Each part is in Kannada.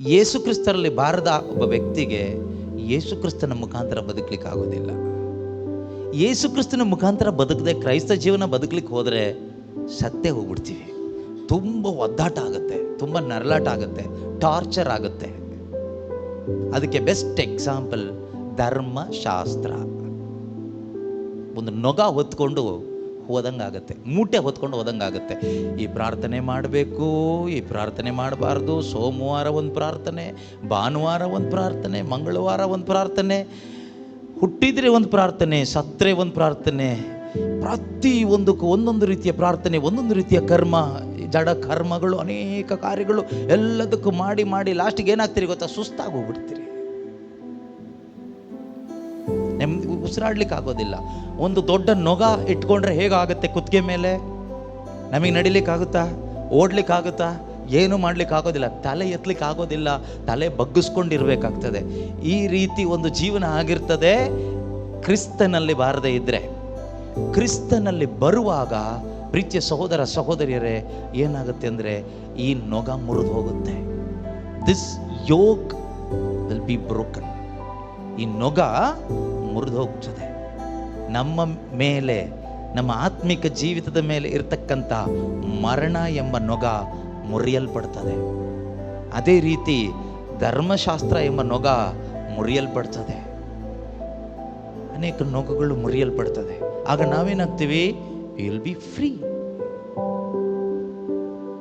ಯೇಸು ಕ್ರಿಸ್ತರಲ್ಲಿ ಬಾರದ ಒಬ್ಬ ವ್ಯಕ್ತಿಗೆ ಯೇಸುಕ್ರಿಸ್ತನ ಮುಖಾಂತರ ಬದುಕಲಿಕ್ಕೆ ಆಗೋದಿಲ್ಲ ಯೇಸುಕ್ರಿಸ್ತನ ಮುಖಾಂತರ ಬದುಕದೆ ಕ್ರೈಸ್ತ ಜೀವನ ಬದುಕಲಿಕ್ಕೆ ಹೋದರೆ ಸತ್ತೇ ಹೋಗ್ಬಿಡ್ತೀವಿ. ತುಂಬ ಒದ್ದಾಟ ಆಗುತ್ತೆ, ತುಂಬ ನರಳಾಟ ಆಗುತ್ತೆ ಟಾರ್ಚರ್ ಆಗುತ್ತೆ. ಅದಕ್ಕೆ ಬೆಸ್ಟ್ ಎಕ್ಸಾಂಪಲ್ ಧರ್ಮಶಾಸ್ತ್ರ. ಒಂದು ನೊಗ ಹೊತ್ಕೊಂಡು ಹೋದಂಗಾಗತ್ತೆ. ಮೂಟೆ ಹೊತ್ಕೊಂಡು ಆಗುತ್ತೆ ಈ ಪ್ರಾರ್ಥನೆ ಮಾಡಬೇಕು, ಈ ಪ್ರಾರ್ಥನೆ ಮಾಡಬಾರ್ದು. ಸೋಮವಾರ ಒಂದು ಪ್ರಾರ್ಥನೆ, ಭಾನುವಾರ ಒಂದು ಪ್ರಾರ್ಥನೆ, ಮಂಗಳವಾರ ಒಂದು ಪ್ರಾರ್ಥನೆ, ಹುಟ್ಟಿದರೆ ಒಂದು ಪ್ರಾರ್ಥನೆ, ಸತ್ತರೆ ಒಂದು ಪ್ರಾರ್ಥನೆ, ಪ್ರತಿ ಒಂದಕ್ಕೂ ಒಂದೊಂದು ರೀತಿಯ ಪ್ರಾರ್ಥನೆ, ಒಂದೊಂದು ರೀತಿಯ ಕರ್ಮ, ಜಡ ಕರ್ಮಗಳು, ಅನೇಕ ಕಾರ್ಯಗಳು ಎಲ್ಲದಕ್ಕೂ ಮಾಡಿ ಮಾಡಿ, ಲಾಸ್ಟಿಗೆ ಏನಾಗ್ತೀರಿ ಗೊತ್ತಾ? ಸುಸ್ತಾಗಿ ಹೋಗ್ಬಿಡ್ತೀರಿ. ಉಸಿರಾಡ್ಲಿಕ್ಕೆ ಆಗೋದಿಲ್ಲ. ಒಂದು ದೊಡ್ಡ ನೊಗ ಇಟ್ಕೊಂಡ್ರೆ ಹೇಗಾಗುತ್ತೆ ಕುತ್ತಿಗೆ ಮೇಲೆ? ನಮಗೆ ನಡಿಲಿಕ್ಕಾಗುತ್ತಾ? ಆಗುತ್ತಾ ಓಡ್ಲಿಕ್ಕೆ ಆಗುತ್ತಾ ಏನು ಮಾಡ್ಲಿಕ್ಕೆ ಆಗೋದಿಲ್ಲ ತಲೆ ಎತ್ತಲಿಕ್ಕೆ ಆಗೋದಿಲ್ಲ ತಲೆ ಬಗ್ಗಿಸ್ಕೊಂಡಿರ್ಬೇಕಾಗ್ತದೆ. ಈ ರೀತಿ ಒಂದು ಜೀವನ ಆಗಿರ್ತದೆ. ಕ್ರಿಸ್ತನಲ್ಲಿ ಬಾರದೇ ಇದ್ದರೆ ಕ್ರಿಸ್ತನಲ್ಲಿ ಬರುವಾಗ ಪ್ರೀತಿಯ ಸಹೋದರ ಸಹೋದರಿಯರೇ, ಏನಾಗುತ್ತೆ ಅಂದರೆ ಈ ನೊಗ ಮುರಿದು ಹೋಗುತ್ತೆ. This yoke will be broken ಈ ನೊಗ ಮುರಿದು ಹೋಗ್ತದೆ ನಮ್ಮ ಮೇಲೆ, ನಮ್ಮ ಆತ್ಮಿಕ ಜೀವಿತದ ಮೇಲೆ ಇರತಕ್ಕಂಥ ಮರಣ ಎಂಬ ನೊಗ ಮುರಿಯಲ್ಪಡ್ತದೆ. ಅದೇ ರೀತಿ ಧರ್ಮಶಾಸ್ತ್ರ ಎಂಬ ನೊಗ ಮುರಿಯಲ್ಪಡ್ತದೆ. ಅನೇಕ ನೊಗಗಳು ಮುರಿಯಲ್ಪಡ್ತದೆ. ಆಗ ನಾವೇನಾಗ್ತೀವಿ? Will be free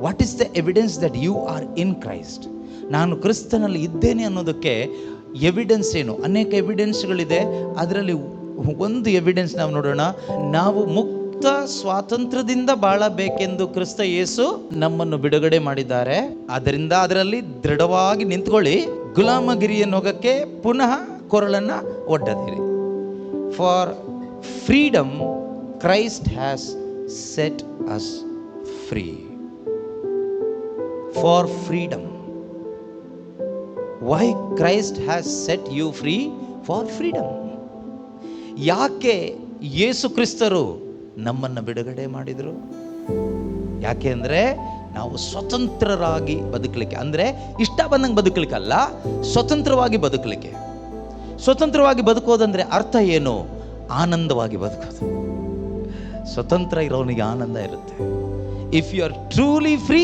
what is the evidence that you are in Christ ನಾನು ಕ್ರಿಸ್ತನಲ್ಲಿ ಇದ್ದೇನೆ ಅನ್ನೋದಕ್ಕೆ ಎವಿಡೆನ್ಸ್ ಏನು? ಅನೇಕ ಎವಿಡೆನ್ಸ್ಗಳಿದೆ ಅದರಲ್ಲಿ ಒಂದು ಎವಿಡೆನ್ಸ್ ನಾವು ನೋಡೋಣ. ನಾವು ಮುಕ್ತ ಸ್ವಾತಂತ್ರ್ಯದಿಂದ ಬಾಳಬೇಕೆಂದು ಕ್ರಿಸ್ತ ಯೇಸು ನಮ್ಮನ್ನು ಬಿಡುಗಡೆ ಮಾಡಿದ್ದಾರೆ. ಅದರಿಂದ ಅದರಲ್ಲಿ ದೃಢವಾಗಿ ನಿಂತ್ಕೊಳ್ಳಿ. ಗುಲಾಮಗಿರಿಯ ನೊಗಕ್ಕೆ ಪುನಃ ಕೊರಳನ್ನು ಒಡ್ಡದಿರಿ. For freedom Christ has set us free for freedom why Christ has set you free for freedom ಯಾಕೆ ಯೇಸು ಕ್ರಿಸ್ತರು ನಮ್ಮನ್ನು ಬಿಡುಗಡೆ ಮಾಡಿದರು? ಯಾಕೆ ಅಂದರೆ ನಾವು ಸ್ವತಂತ್ರರಾಗಿ ಬದುಕಲಿಕ್ಕೆ, ಅಂದರೆ ಇಷ್ಟ ಬಂದಂಗೆ ಬದುಕಲಿಕ್ಕಲ್ಲ, ಸ್ವತಂತ್ರವಾಗಿ ಬದುಕಲಿಕ್ಕೆ. ಸ್ವತಂತ್ರವಾಗಿ ಬದುಕೋದಂದರೆ ಅರ್ಥ ಏನು? ಆನಂದವಾಗಿ ಬದುಕೋದು. ಸ್ವತಂತ್ರ ಇರೋನಿಗೆ ಆನಂದ ಇರುತ್ತೆ. If you are truly free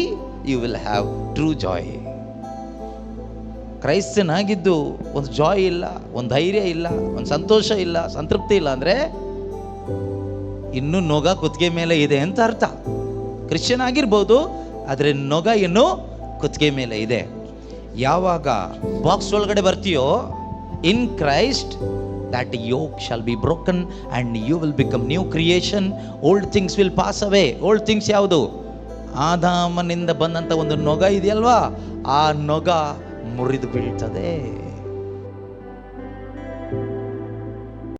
you will have true joy ಕ್ರೈಸ್ತನಾಗಿದ್ದು ಒಂದು ಜಾಯ್ ಇಲ್ಲ, ಒಂದು ಧೈರ್ಯ ಇಲ್ಲ, ಒಂದು ಸಂತೋಷ ಇಲ್ಲ, ಸಂತೃಪ್ತಿ ಇಲ್ಲ ಅಂದರೆ ಇನ್ನೂ ನೊಗ ಕುತ್ತಿಗೆ ಮೇಲೆ ಇದೆ ಅಂತ ಅರ್ಥ. ಕ್ರಿಶ್ಚಿಯನ್ ಆಗಿರ್ಬೋದು ಆದರೆ ನೊಗ ಇನ್ನೂ ಕುತ್ತಿಗೆ ಮೇಲೆ ಇದೆ. ಯಾವಾಗ ಬಾಕ್ಸ್ ಒಳಗಡೆ ಬರ್ತೀಯೋ in Christ that yoke shall be broken and you will become new creation old things will pass away old things ಯಾವುದು? ಆದಾಮನಿಂದ ಬಂದಂಥ ಒಂದು ನೊಗ ಇದೆಯಲ್ವಾ? ಆ ನೊಗ ಮುರಿದು ಬೀಳ್ತದೆ